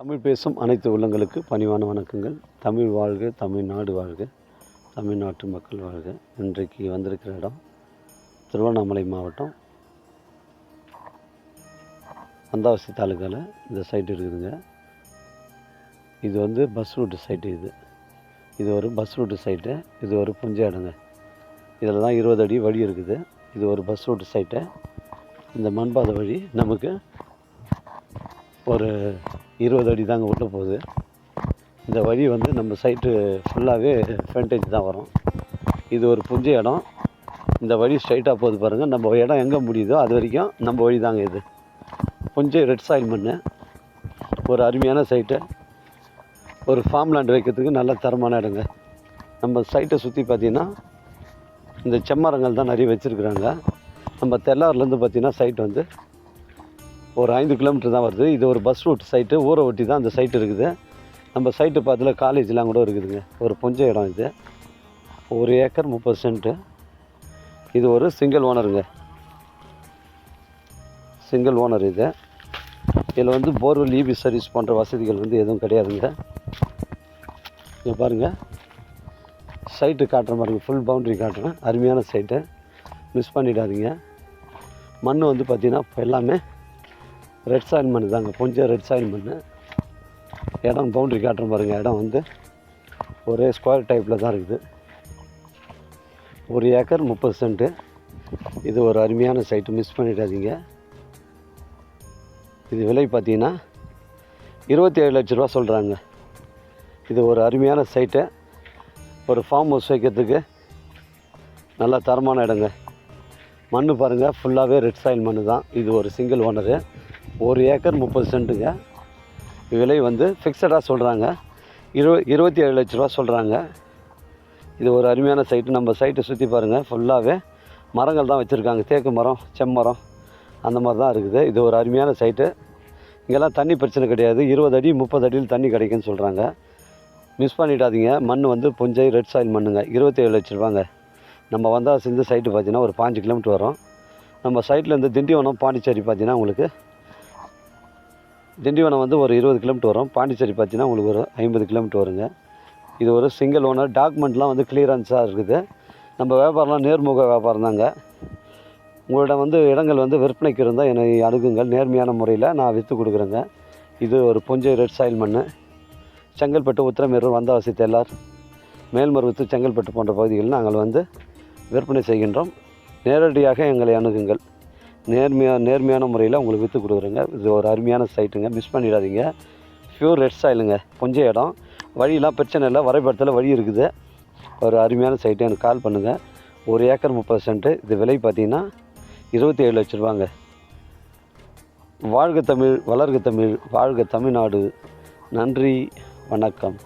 தமிழ் பேசும் அனைத்து உள்ளங்களுக்கு பணிவான வணக்கங்கள். தமிழ் வாழ்க தமிழ்நாடு வாழ்க தமிழ்நாட்டு மக்கள் வாழ்க. இன்றைக்கு வந்திருக்கிற இடம் திருவண்ணாமலை மாவட்டம். அந்தாவசி தாலுக்காவில் இந்த சைட் இருக்குதுங்க. இது வந்து பஸ் ரூட்டு சைட்டு இது. இது ஒரு பஸ் ரூட்டு சைட்டு இது ஒரு புஞ்ச இடங்க இதில் தான் இருபது அடி வழி இருக்குது. இது ஒரு பஸ் ரூட்டு சைட்டு. இந்த மண்பாதை வழி நமக்கு ஒரு இருபது அடி தாங்க உள்ளே போகுது. இந்த வழி வந்து நம்ம சைட்டு ஃபுல்லாகவே ஃப்ரண்டேஜ் தான் வரும். இது ஒரு புஞ்ச இடம். இந்த வழி ஸ்ட்ரைட்டாக போகுது பாருங்கள் நம்ம இடம் எங்கே முடியுதோ அது வரைக்கும் நம்ம வழி தாங்க இது. புஞ்சை ரெட் சாயில் மண் ஒரு அருமையான சைட்டு ஒரு ஃபார்ம் லேண்ட் வைக்கிறதுக்கு நல்ல தரமான இடங்க. நம்ம சைட்டை சுற்றி பார்த்தீங்கன்னா இந்த செம்மரங்கள் தான் நிறைய வச்சுருக்குறாங்க. நம்ம தெல்லாரிலேருந்து பார்த்திங்கன்னா சைட் வந்து ஒரு ஐந்து கிலோமீட்டர் தான் வருது. இது ஒரு பஸ் ரூட் சைட்டு ஊரை ஒட்டி தான் அந்த சைட்டு இருக்குது. நம்ம சைட்டு பார்த்துல காலேஜ்லாம் கூட இருக்குதுங்க. ஒரு புஞ்ச இடம் இது. ஒரு ஏக்கர் முப்பது சென்ட்டு இது ஒரு சிங்கிள் ஓனருங்க சிங்கிள் ஓனர் இது. இதில் வந்து போர்வெல் இபி சர்வீஸ் போன்ற வசதிகள் வந்து எதுவும் கிடையாதுங்க. இங்கே பாருங்கள் சைட்டு காட்டுறேன் பாருங்கள் ஃபுல் பவுண்ட்ரி காட்டுறேன். அருமையான சைட்டு மிஸ் பண்ணிடாதீங்க. மண் வந்து பார்த்திங்கன்னா இப்போ எல்லாமே ரெட் சாயில் மண் தாங்க கொஞ்சம் ரெட் சாயில் மண். இடம் பவுண்ட்ரி காட்டுற பாருங்கள் இடம் வந்து ஒரே ஸ்கொயர் டைப்பில் தான் இருக்குது. ஒரு ஏக்கர் முப்பது சென்ட்டு இது ஒரு அருமையான சைட்டு மிஸ் பண்ணிடாதீங்க. இது விலை பார்த்தீங்கன்னா இருபத்தி ஏழு லட்ச ரூபா சொல்கிறாங்க இது ஒரு அருமையான சைட்டு ஒரு ஃபார்ம் ஹவுஸ் வைக்கிறதுக்கு நல்லா தரமான இடங்க. மண் பாருங்கள் ஃபுல்லாகவே ரெட் சாயில் மண் தான். இது ஒரு சிங்கிள் ஓனரு ஒரு ஏக்கர் முப்பது சென்ட்டுங்க. விலை வந்து ஃபிக்ஸடாக சொல்கிறாங்க இரு இருபத்தி ஏழு லட்ச ரூபா சொல்கிறாங்க இது ஒரு அருமையான சைட்டு நம்ம சைட்டை சுற்றி பாருங்கள் ஃபுல்லாகவே மரங்கள் தான் வச்சுருக்காங்க. தேக்கு மரம் செம்மரம் அந்த மாதிரி தான் இருக்குது. இது ஒரு அருமையான சைட்டு இங்கெல்லாம் தண்ணி பிரச்சனை கிடையாது. இருபது அடி முப்பது அடியில் தண்ணி கிடைக்குன்னு சொல்கிறாங்க மிஸ் பண்ணிடாதீங்க. மண் வந்து புஞ்சை ரெட் சாயில் மண்ணுங்க. இருபத்தேழு லட்ச ரூபாங்க. நம்ம வந்தால் சேர்ந்து சைட்டு பார்த்தீங்கன்னா ஒரு பாஞ்சு கிலோமீட்டர் வரும். நம்ம சைட்லேருந்து திண்டிவனம் பாண்டிச்சேரி பார்த்தீங்கன்னா உங்களுக்கு திண்டிவனம் வந்து ஒரு இருபது கிலோமீட்டர் வரும். பாண்டிச்சேரி பார்த்தீங்கன்னா உங்களுக்கு ஒரு ஐம்பது கிலோமீட்டர் வருங்க. இது ஒரு சிங்கிள் ஓனர் டாக்குமெண்ட்லாம் வந்து கிளியரன்ஸாக இருக்குது. நம்ம வியாபாரம்லாம் நேர்முக வியாபாரம் தாங்க. உங்களிடம் வந்து இடங்கள் வந்து விற்பனைக்கு இருந்தால் என்னை அணுகுங்கள். நேர்மையான முறையில் நான் விற்று கொடுக்குறேங்க. இது ஒரு புஞ்சை ரெட் சாயில் மண் செங்கல்பட்டு உத்திரமேரூர் வந்தவாசி தெல்லார் மேல்மருவத்து செங்கல்பட்டு போன்ற பகுதிகளில் நாங்கள் வந்து விற்பனை செய்கின்றோம். நேரடியாக எங்களை அணுகுங்கள். நேர்மையாக நேர்மையான முறையில் உங்களுக்கு விற்று கொடுக்குறேங்க. இது ஒரு அருமையான சைட்டுங்க. மிஸ் பண்ணிடாதீங்க. ப்யூர் ரெட் சாயிலுங்க கொஞ்சம் இடம். வழியெலாம் பிரச்சனை இல்லை. வரைபடத்தில் வழி இருக்குது. ஒரு அருமையான சைட்டு எனக்கு கால் பண்ணுங்கள் ஒரு ஏக்கர் முப்பது சென்ட்டு. இது விலை பார்த்தீங்கன்னா இருபத்தி ஏழு லட்ச ரூபாங்க. வாழ்க தமிழ் வளர்க தமிழ் வாழ்க தமிழ்நாடு. நன்றி. வணக்கம்.